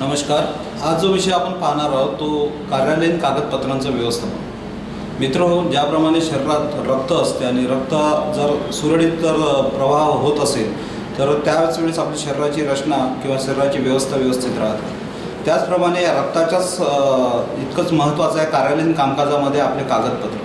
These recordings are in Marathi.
नमस्कार. आज जो विषय आपण पाहणार आहोत तो कार्यालयीन कागदपत्रांचं व्यवस्थापन. मित्र हो ज्याप्रमाणे शरीरात रक्त असते आणि रक्त जर सुरळीत जर प्रवाह होत असेल तर त्याच वेळेस आपली शरीराची रचना किंवा शरीराची व्यवस्था व्यवस्थित राहते. त्याचप्रमाणे रक्ताच्याच इतकंच महत्त्वाचं आहे कार्यालयीन कामकाजामध्ये आपले कागदपत्र.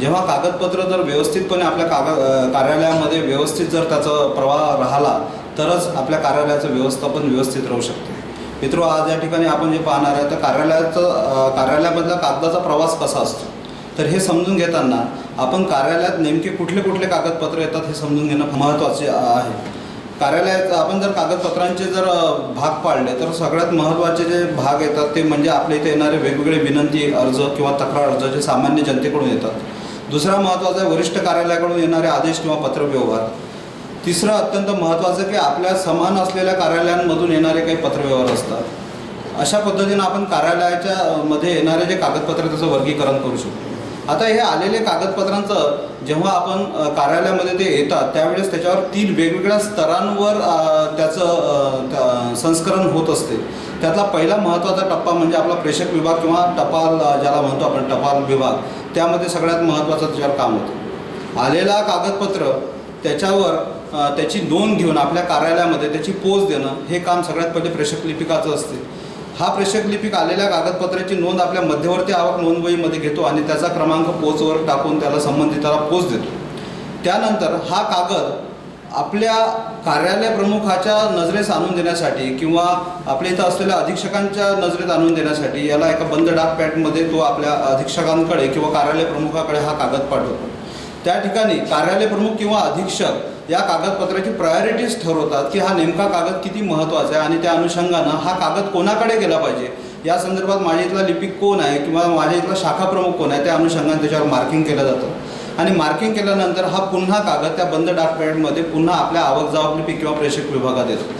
जेव्हा कागदपत्र जर व्यवस्थितपणे आपल्या कागद कार्यालयामध्ये व्यवस्थित जर त्याचा प्रवाह राहिला तरच आपल्या कार्यालयाचं व्यवस्थापन व्यवस्थित राहू शकते. मित्र आज या ठिकाणी आपण जे पाहणार आहे तर कार्यालयाचं कार्यालयामधला कागदाचा प्रवास कसा असतो? तर हे समजून घेताना आपण कार्यालयात नेमके कुठले कुठले कागदपत्र येतात हे समजून घेणं महत्त्वाचे आहे. कार्यालयात आपण जर कागदपत्रांचे जर भाग पाडले तर सगळ्यात महत्त्वाचे जे भाग येतात ते म्हणजे आपल्या इथे येणारे वेगवेगळे विनंती अर्ज किंवा तक्रार अर्ज जे सामान्य जनतेकडून येतात. दुसरा महत्त्वाचा आहे वरिष्ठ कार्यालयाकडून येणारे आदेश किंवा पत्रव्यवहार. तिसरं अत्यंत महत्त्वाचं की आपल्या समान असलेल्या कार्यालयांमधून येणारे काही पत्रव्यवहार असतात. अशा पद्धतीनं आपण कार्यालयाच्या मध्ये येणारे जे कागदपत्र त्याचं वर्गीकरण करू शकतो. आता हे आलेले कागदपत्रांचं जेव्हा आपण कार्यालयामध्ये ते येतात त्यावेळेस त्याच्यावर तीन वेगवेगळ्या स्तरांवर त्याचं त्या- संस्करण होत असते. त्यातला पहिला महत्त्वाचा टप्पा म्हणजे आपला प्रेषक विभाग किंवा टपाल ज्याला म्हणतो आपण टपाल विभाग. त्यामध्ये सगळ्यात महत्त्वाचं त्याच्यावर काम होतं. आलेला कागदपत्र त्याच्यावर त्याची नोंद घेऊन आपल्या कार्यालयामध्ये त्याची पोच देणं हे काम सगळ्यात पहिले प्रेषक लिपिकाचं असते. हा प्रेषक लिपिक आलेल्या कागदपत्राची नोंद आपल्या मध्यवर्ती आवक नोंदवहीमध्ये घेतो आणि त्याचा क्रमांक पोचवर टाकून त्याला संबंधिताला पोच देतो. त्यानंतर हा कागद आपल्या कार्यालय प्रमुखाच्या नजरेस आणून देण्यासाठी किंवा आपल्या इथं असलेल्या अधीक्षकांच्या नजरेत आणून देण्यासाठी याला एका बंद डाक पॅटमध्ये तो आपल्या अधीक्षकांकडे किंवा कार्यालय प्रमुखाकडे हा कागद पाठवतो. त्या ठिकाणी कार्यालय प्रमुख किंवा अधीक्षक या कागदपत्राची प्रायोरिटीज ठरवतात की हा नेमका कागद किती महत्त्वाचा आहे आणि त्या अनुषंगानं हा कागद कोणाकडे गेला पाहिजे? या संदर्भात माझ्या इथला लिपिक कोण आहे किंवा माझ्या इथला शाखा प्रमुख कोण आहे त्या अनुषंगाने त्याच्यावर मार्किंग केलं जातं. आणि मार्किंग केल्यानंतर हा पुन्हा कागद त्या बंद डाकपॅडमध्ये पुन्हा आपल्या आवक जावक लिपिक किंवा प्रेषक विभागात येतो.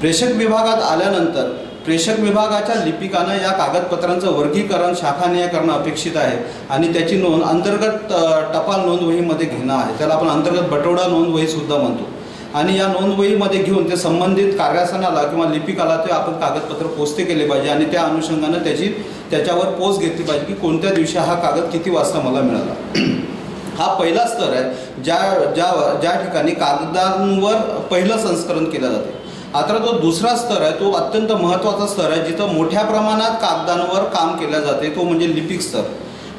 प्रेषक विभागात आल्यानंतर प्रेषक विभागाच्या लिपिकानं या कागदपत्रांचं वर्गीकरण शाखानीय करणं अपेक्षित आहे आणि त्याची नोंद अंतर्गत टपाल नोंदवहीमध्ये घेणं आहे. त्याला आपण अंतर्गत बटवडा नोंदवहीसुद्धा म्हणतो. आणि या नोंदवहीमध्ये घेऊन ते संबंधित कार्यासनाला किंवा लिपिकाला ते आपण कागदपत्र पोचते केले पाहिजे आणि त्या अनुषंगानं त्याची त्याच्यावर पोच घेतली पाहिजे की कोणत्या दिवशी हा कागद किती वाजता मला मिळाला. हा पहिला स्तर आहे ज्या ज्या ज्या ठिकाणी कागदांवर पहिलं संस्करण केलं जाते. आता जो दुसरा स्तर आहे तो अत्यंत महत्त्वाचा स्तर आहे जिथं मोठ्या प्रमाणात कागदांवर काम केलं जाते तो म्हणजे लिपिक स्तर.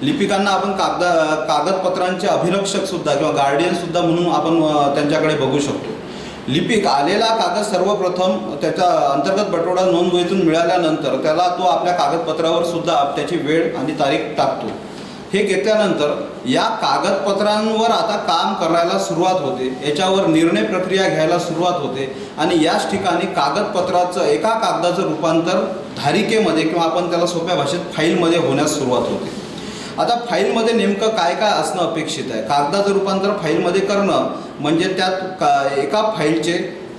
लिपिकांना आपण कागदा कागदपत्रांचे अभिरक्षकसुद्धा किंवा गार्डियनसुद्धा म्हणून आपण त्यांच्याकडे बघू शकतो. लिपिक आलेला कागद सर्वप्रथम त्याचा अंतर्गत बटवडा नोंदवहीतून मिळाल्यानंतर त्याला तो आपल्या कागदपत्रावर सुद्धा त्याची वेळ आणि तारीख टाकतो. हे घेतल्यानंतर या कागदपत्रांवर आता काम करायला सुरुवात होते. याच्यावर निर्णय प्रक्रिया घ्यायला सुरुवात होते. आणि याच ठिकाणी कागदपत्राचं एका कागदाचं रूपांतर धारिकेमध्ये किंवा आपण त्याला सोप्या भाषेत फाईलमध्ये होण्यास सुरुवात होते. आता फाईलमध्ये नेमकं काय काय असणं अपेक्षित आहे? कागदाचं रूपांतर फाईलमध्ये करणं म्हणजे त्यात का एका फाईलचे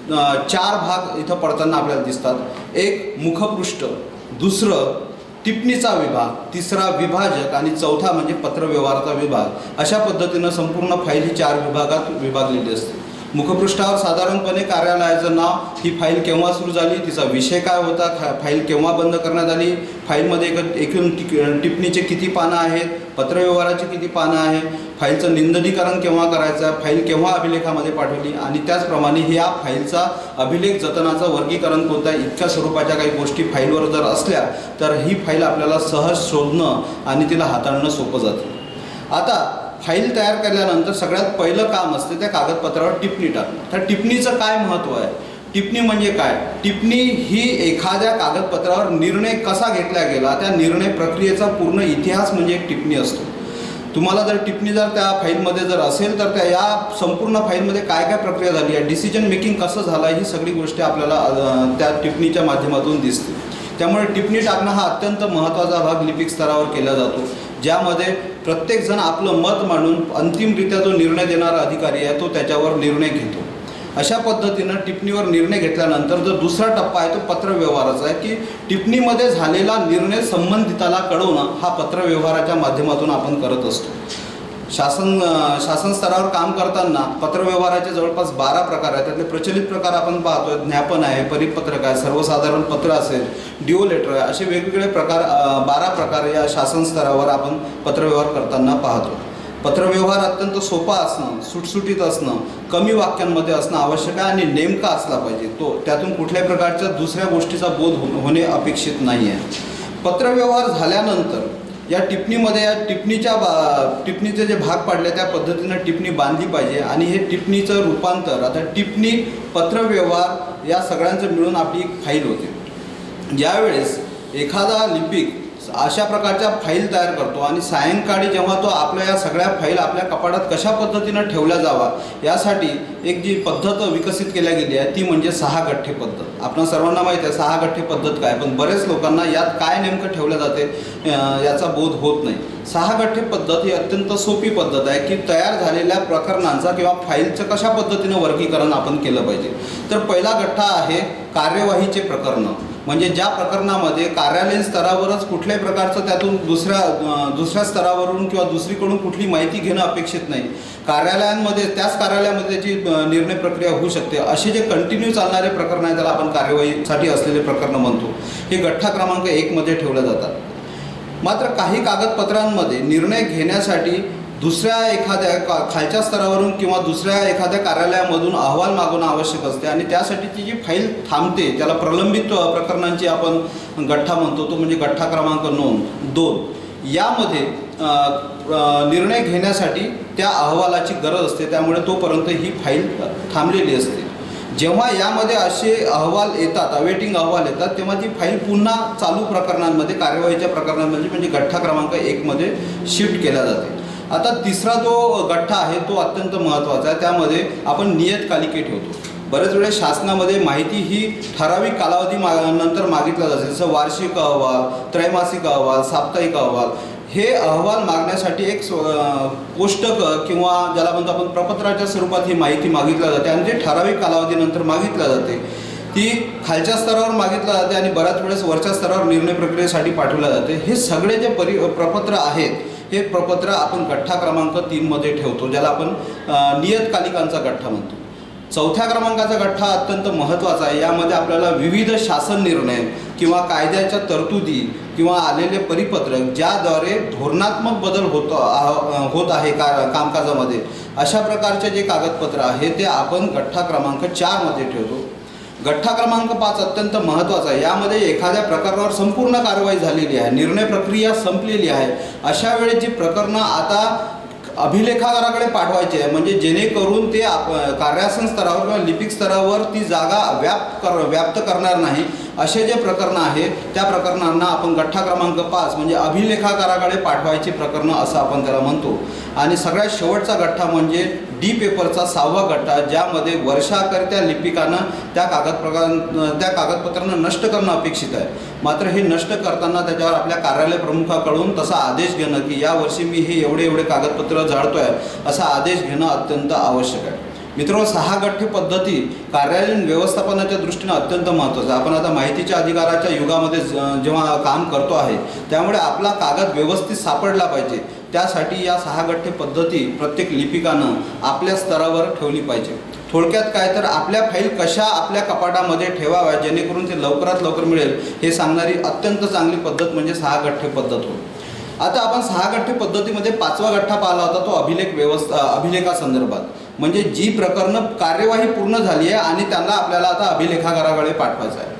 चार भाग इथं पडताना आपल्याला दिसतात. एक मुखपृष्ठ दुसरं टिप्पणीचा विभाग तिसरा विभाजक आणि चौथा म्हणजे पत्रव्यवहाराचा विभाग. अशा पद्धतीनं संपूर्ण फाईल ही चार विभागात विभागलेली असते. मुखपृष्ठावर साधारणपणे कार्यालयाचं नाव ही फाईल केव्हा सुरू झाली तिचा विषय काय होता खा फाईल केव्हा बंद करण्यात आली फाईलमध्ये एक एकूण टिप्पणीचे किती पानं आहेत पत्रव्यवहाराची किती पानं आहे फाईलचं निंदनीकरण केव्हा करायचं आहे फाईल केव्हा अभिलेखामध्ये पाठवली आणि त्याचप्रमाणे ह्या फाईलचा अभिलेख जतनाचं वर्गीकरण कोणतं आहे इतक्या स्वरूपाच्या काही गोष्टी फाईलवर जर असल्या तर ही फाईल आपल्याला सहज शोधणं आणि तिला हाताळणं सोपं जातं. आता फाईल तयार केल्यानंतर सगळ्यात पहिलं काम असते त्या कागदपत्रावर टिप्पणी टाकणं. तर टिप्पणीचं काय महत्त्व आहे? टिप्पणी म्हणजे काय? टिप्पणी ही एखाद्या कागदपत्रावर निर्णय कसा घेतला गेला त्या निर्णय प्रक्रियेचा पूर्ण इतिहास म्हणजे एक टिप्पणी असतो. तुम्हाला जर टिप्पणी जर त्या फाईलमध्ये जर असेल तर त्या या संपूर्ण फाईलमध्ये काय काय प्रक्रिया झाली आहे डिसिजन मेकिंग कसं झालं ही सगळी गोष्टी आपल्याला त्या टिप्पणीच्या माध्यमातून दिसते. त्यामुळे टिप्पणी टाकणं हा अत्यंत महत्त्वाचा भाग लिपिक स्तरावर केला जातो. ज्यामध्ये प्रत्येकजण आपलं मत मांडून अंतिमरित्या जो निर्णय देणारा अधिकारी आहे तो त्याच्यावर निर्णय घेतो. अशा पद्धतीनं टिप्पणीवर निर्णय घेतल्यानंतर जो दुसरा टप्पा आहे तो पत्रव्यवहाराचा आहे की टिप्पणीमध्ये झालेला निर्णय संबंधिताला कळवणं हा पत्रव्यवहाराच्या माध्यमातून आपण करत असतो. शासन शासन स्तरावर काम करताना पत्रव्यवहाराचे जवळपास बारा प्रकार आहेत. त्यातले प्रचलित प्रकार आपण पाहतोय. ज्ञापन आहे परिपत्रक आहे सर्वसाधारण पत्र असेल डिओ लेटर आहे असे वेगवेगळे प्रकार बारा प्रकार या शासन स्तरावर आपण पत्रव्यवहार करताना पाहतो पत्रव्यवहार अत्यंत सोपा असणं सुटसुटीत असणं कमी वाक्यांमध्ये असणं आवश्यक आहे आणि नेमका असला पाहिजे. तो त्यातून कुठल्याही प्रकारच्या दुसऱ्या गोष्टीचा बोध हो- होणे अपेक्षित नाही आहे पत्रव्यवहार झाल्यानंतर या टिप्पणीमध्ये या टिपणीच्या बा टिप्पणीचे जे भाग पाडले त्या पद्धतीनं टिपणी बांधली पाहिजे आणि हे टिप्पणीचं रूपांतर आता टिपणी पत्रव्यवहार या सगळ्यांचं मिळून आपली फाईल होते. ज्यावेळेस एखादा लिपिक अशा प्रकारच्या फाईल तयार करतो आणि सायंकाळी जेव्हा तो आपल्या या सगळ्या फाईल आपल्या कपाटात कशा पद्धतीनं ठेवल्या जावा यासाठी एक जी पद्धत विकसित केल्या गेली आहे ती म्हणजे सहा गठ्ठे पद्धत. आपण सर्वांना माहीत आहे सहा गठ्ठे पद्धत काय पण बरेच लोकांना यात काय नेमकं ठेवलं जाते याचा बोध होत नाही. सहा गठ्ठे पद्धत ही अत्यंत सोपी पद्धत आहे की तयार झालेल्या प्रकरणांचा किंवा फाईलचं कशा पद्धतीनं वर्गीकरण आपण केलं पाहिजे. तर पहिला गठ्ठा आहे कार्यवाहीचे प्रकरणं. म्हणजे ज्या प्रकरणामध्ये कार्यालयीन स्तरावरच कुठल्याही प्रकारचं त्यातून दुसऱ्या दुसऱ्या स्तरावरून किंवा दुसरीकडून कुठली माहिती घेणं अपेक्षित नाही. कार्यालयांमध्ये त्याच कार्यालयामध्ये त्याची निर्णय प्रक्रिया होऊ शकते. असे जे कंटिन्यू चालणारे प्रकरण आहे त्याला आपण कार्यवाहीसाठी असलेले प्रकरणं म्हणतो. हे गठ्ठा क्रमांक एकमध्ये ठेवले जातात. मात्र काही कागदपत्रांमध्ये निर्णय घेण्यासाठी दुसऱ्या एखाद्या का खालच्या स्तरावरून किंवा दुसऱ्या एखाद्या कार्यालयामधून अहवाल मागवणं आवश्यक असते आणि त्यासाठीची जी फाईल थांबते त्याला प्रलंबित प्रकरणांची आपण गठ्ठा म्हणतो तो म्हणजे गठ्ठा क्रमांक नोंद दोन. यामध्ये निर्णय घेण्यासाठी त्या अहवालाची गरज असते त्यामुळे तोपर्यंत ही फाईल थांबलेली असते. जेव्हा यामध्ये असे अहवाल येतात अवेटिंग अहवाल येतात तेव्हा ती फाईल पुन्हा चालू प्रकरणांमध्ये कार्यवाहीच्या प्रकरणांमध्ये म्हणजे गठ्ठा क्रमांक एकमध्ये शिफ्ट केला जाते. आता तिसरा जो गठ्ठा आहे तो अत्यंत महत्त्वाचा आहे. त्यामध्ये आपण नियतकालिके ठेवतो. बरेच वेळेस शासनामध्ये माहिती ही ठराविक कालावधी मा नंतर मागितला जाते. जसं वार्षिक अहवाल त्रैमासिक अहवाल साप्ताहिक अहवाल. हे अहवाल मागण्यासाठी एक स्व कोष्टक किंवा ज्याला म्हणतो आपण प्रपत्राच्या स्वरूपात ही माहिती मागितल्या जाते आणि ते ठराविक कालावधीनंतर मागितल्या जाते. ती खालच्या स्तरावर मागितल्या जाते आणि बऱ्याच वेळेस वरच्या स्तरावर निर्णय प्रक्रियेसाठी पाठवल्या जाते. हे सगळे जे परि प्रपत्र आहेत हे प्रपत्र आपण गठ्ठा क्रमांक तीनमध्ये ठेवतो ज्याला आपण नियतकालिकांचा गठ्ठा म्हणतो. चौथ्या क्रमांकाचा गठ्ठा अत्यंत महत्त्वाचा आहे. यामध्ये आपल्याला विविध शासन निर्णय किंवा कायद्याच्या तरतुदी किंवा आलेले परिपत्रक ज्याद्वारे धोरणात्मक बदल होतो होत आहे का कामकाजामध्ये अशा प्रकारचे जे कागदपत्र आहे ते आपण गठ्ठा क्रमांक चारमध्ये ठेवतो. गठ्ठा क्रमांक पाच अत्यंत महत्त्वाचा आहे. यामध्ये एखाद्या प्रकरणावर संपूर्ण कारवाई झालेली आहे. निर्णय प्रक्रिया संपलेली आहे. अशा वेळेस जी प्रकरणं आता अभिलेखागाराकडे पाठवायचे आहे म्हणजे जेणेकरून ते आप कार्यासन स्तरावर किंवा लिपिक स्तरावर ती जागा व्याप्त कर व्याप्त करणार नाही. असे जे प्रकरणं आहेत त्या प्रकरणांना आपण गठ्ठा क्रमांक पाच म्हणजे अभिलेखागाराकडे पाठवायची प्रकरणं असं आपण त्याला म्हणतो. आणि सगळ्यात शेवटचा गठ्ठा म्हणजे डी पेपरचा सहावा गट्टा ज्यामध्ये वर्षाकर त्या लिपिकानं त्या कागदप्रकार त्या कागदपत्रांना नष्ट करणं अपेक्षित आहे. मात्र हे नष्ट करताना त्याच्यावर आपल्या कार्यालय प्रमुखाकडून तसा आदेश घेणं की यावर्षी मी हे एवढे एवढे कागदपत्र जाळतोय असा आदेश घेणं अत्यंत आवश्यक आहे. मित्रांनो सहा गठ्ठे पद्धती कार्यालयीन व्यवस्थापनाच्या दृष्टीने अत्यंत महत्त्वाचं आहे. आपण आता माहितीच्या अधिकाराच्या युगामध्ये जेव्हा काम करतो आहे त्यामुळे आपला कागद व्यवस्थित सापडला पाहिजे. त्यासाठी या सहा गठ्ठे पद्धती प्रत्येक लिपिकानं आपल्या स्तरावर ठेवली पाहिजे. थोडक्यात काय तर आपल्या फाईल कशा आपल्या कपाटामध्ये ठेवाव्या जेणेकरून ते लवकरात लवकर मिळेल हे सांगणारी अत्यंत चांगली पद्धत म्हणजे सहा गठ्ठे पद्धत. होय आता आपण सहा गठ्ठे पद्धतीमध्ये पाचवा गठ्ठा पाहिला होता तो अभिलेख व्यवस्था अभिलेखासंदर्भात. म्हणजे जी प्रकरणं कार्यवाही पूर्ण झाली आहे आणि त्यांना आपल्याला आता अभिलेखागाराकडे पाठवायचं आहे.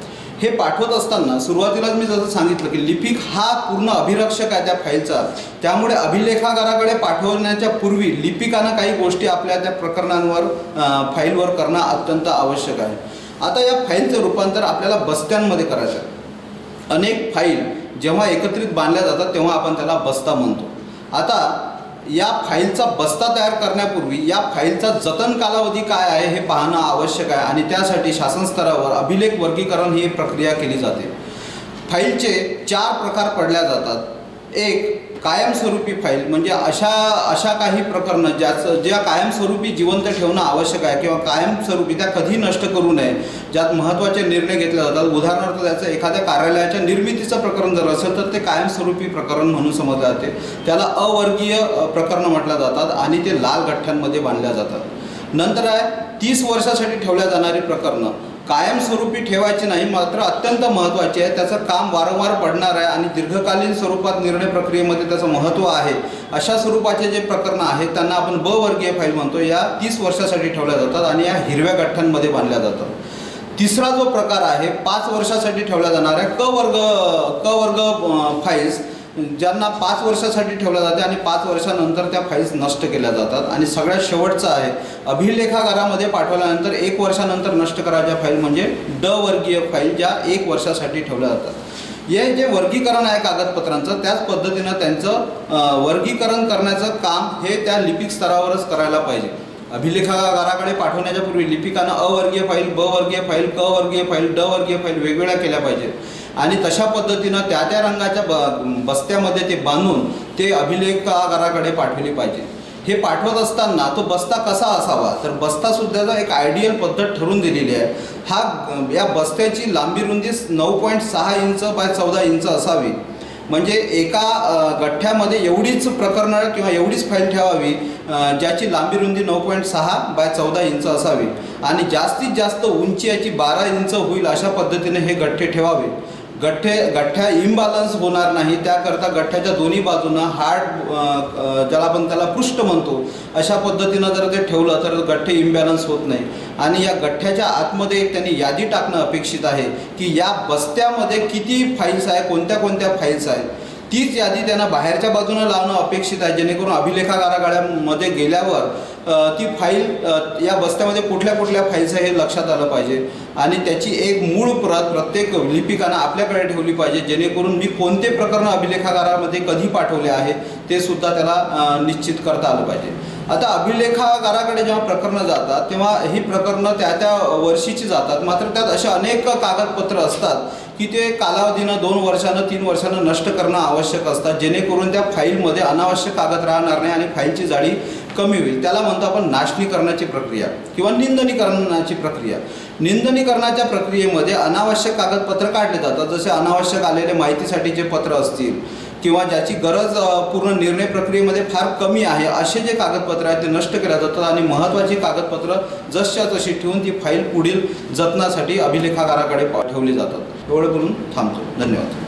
हे पाठवत असताना सुरुवातीलाच मी जसं सांगितलं की लिपिक हा पूर्ण अभिरक्षक आहे त्या फाईलचा. त्यामुळे अभिलेखागाराकडे पाठवण्याच्या पूर्वी लिपिकानं काही गोष्टी आपल्या त्या प्रकरणांवर फाईलवर करणं अत्यंत आवश्यक आहे. आता या फाईलचं रूपांतर आपल्याला बस्त्यांमध्ये करायचं आहे. अनेक फाईल जेव्हा एकत्रित बांधल्या जातात तेव्हा आपण त्याला बस्ता म्हणतो. आता या फाईलचा बस्ता तयार करण्यापूर्वी या फाईलचा जतन कालावधी काय आहे हे पाहणं आवश्यक आहे आणि त्यासाठी शासन स्तरावर अभिलेख वर्गीकरण ही प्रक्रिया केली जाते. फाईलचे चार प्रकार पडल्या जातात. एक कायमस्वरूपी फाईल म्हणजे अशा अशा काही प्रकरणं ज्याचं ज्या कायमस्वरूपी जिवंत ठेवणं आवश्यक आहे किंवा कायमस्वरूपी त्या कधी नष्ट करू नये ज्यात महत्त्वाचे निर्णय घेतले जातात. उदाहरणार्थ त्याचं एखाद्या कार्यालयाच्या निर्मितीचं प्रकरण जर असेल तर ते कायमस्वरूपी प्रकरण म्हणून समजलं जाते. त्याला अवर्गीय प्रकरणं म्हटल्या जातात आणि ते लाल गठ्ठ्यांमध्ये बांधल्या जातात. नंतर आहे तीस वर्षासाठी ठेवल्या जाणारी प्रकरणं. कायमस्वरूपी ठेवायची नाही मात्र अत्यंत महत्त्वाची आहे. त्याचं काम वारंवार पडणार आहे आणि दीर्घकालीन स्वरूपात निर्णय प्रक्रियेमध्ये त्याचं महत्त्व आहे. अशा स्वरूपाचे जे प्रकरणं आहेत त्यांना आपण ब वर्गीय फाईल म्हणतो. या तीस वर्षासाठी ठेवल्या जातात आणि या हिरव्या गठ्ठ्यांमध्ये बांधल्या जातात. तिसरा जो प्रकार आहे पाच वर्षासाठी ठेवल्या जाणाऱ्या क वर्ग क वर्ग फाईल्स ज्यांना पाच वर्षासाठी ठेवल्या जाते आणि पाच वर्षानंतर त्या फाईल्स नष्ट केल्या जातात. आणि सगळ्यात शेवटचं आहे अभिलेखागारामध्ये पाठवल्यानंतर एक वर्षानंतर नष्ट करायच्या फाईल म्हणजे ड वर्गीय फाईल ज्या एक वर्षासाठी ठेवल्या जातात. हे जे वर्गीकरण आहे कागदपत्रांचं त्याच पद्धतीनं त्यांचं वर्गीकरण करण्याचं काम हे त्या लिपिक स्तरावरच करायला पाहिजे. अभिलेखागाराकडे पाठवण्याच्या पूर्वी लिपिकानं अवर्गीय फाईल ब वर्गीय फाईल क वर्गीय फाईल ड वर्गीय फाईल वेगवेगळ्या केल्या पाहिजेत. आणि तशा पद्धतीनं त्या त्या रंगाच्या ब बस्त्यामध्ये ते बांधून ते अभिलेखागाराकडे पाठवले पाहिजे. हे पाठवत असताना तो बस्ता कसा असावा? तर बस्तासुद्धा एक आयडियल पद्धत ठरून दिलेली आहे. हा या बस्त्याची लांबी रुंदी नऊ पॉईंट सहा इंच बाय चौदा इंच असावी. म्हणजे एका गठ्ठ्यामध्ये एवढीच प्रकरणं किंवा एवढीच फाईल ठेवावी ज्याची लांबी रुंदी नऊ पॉईंट सहा बाय चौदा इंच असावी. आणि जास्तीत जास्त उंची याची बारा इंच होईल अशा पद्धतीने हे गठ्ठे ठेवावे. गठ्ठे गठ्ठ्या इम्बॅलन्स होणार नाही त्याकरता गठ्ठ्याच्या दोन्ही बाजूनं हार्ड ज्याला आपण त्याला पृष्ठ म्हणतो. अशा पद्धतीनं जर ते ठेवलं तर गठ्ठे इम्बॅलन्स होत नाही. आणि या गठ्ठ्याच्या आतमध्ये एक त्यांनी यादी टाकणं अपेक्षित आहे की या बस्त्यामध्ये किती फाईल्स आहे कोणत्या कोणत्या फाईल्स आहेत. तीच यादी त्यांना बाहेरच्या बाजूनं लावणं अपेक्षित आहे जेणेकरून अभिलेखागारागाड्यामध्ये गेल्यावर ती फाईल या बस्त्यामध्ये कुठल्या कुठल्या फाईल्स आहे हे लक्षात आलं पाहिजे. आणि त्याची एक मूळ प्रत प्रत्येक लिपिकानं आपल्याकडे ठेवली पाहिजे जेणेकरून मी कोणते प्रकरण अभिलेखागारामध्ये कधी पाठवले आहे ते सुद्धा त्याला निश्चित करता आलं पाहिजे. आता अभिलेखागाराकडे जेव्हा प्रकरणं जातात तेव्हा ही प्रकरणं त्या त्या वर्षीची जातात. मात्र त्यात असे अनेक कागदपत्र असतात की ते कालावधीनं दोन वर्षानं तीन वर्षानं नष्ट करणं आवश्यक असतात जेणेकरून त्या फाईलमध्ये अनावश्यक कागद राहणार नाही आणि फाईलची जाळी कमी होईल. त्याला म्हणतो आपण नाशनीकरणाची प्रक्रिया किंवा निंदनीकरणाची प्रक्रिया. निंदनीकरणाच्या प्रक्रियेमध्ये अनावश्यक कागदपत्र काढले जातात. जसे अनावश्यक आलेले माहितीसाठीचे पत्र असतील किंवा ज्याची गरज पूर्ण निर्णय प्रक्रियेमध्ये फार कमी आहे असे जे कागदपत्र आहेत ते नष्ट केल्या जातात आणि महत्त्वाची कागदपत्र जसच्या तशी ठेवून ती फाईल पुढील जतनासाठी अभिलेखागाराकडे पाठवली जातात. एवढं बोलून थांबतो. धन्यवाद.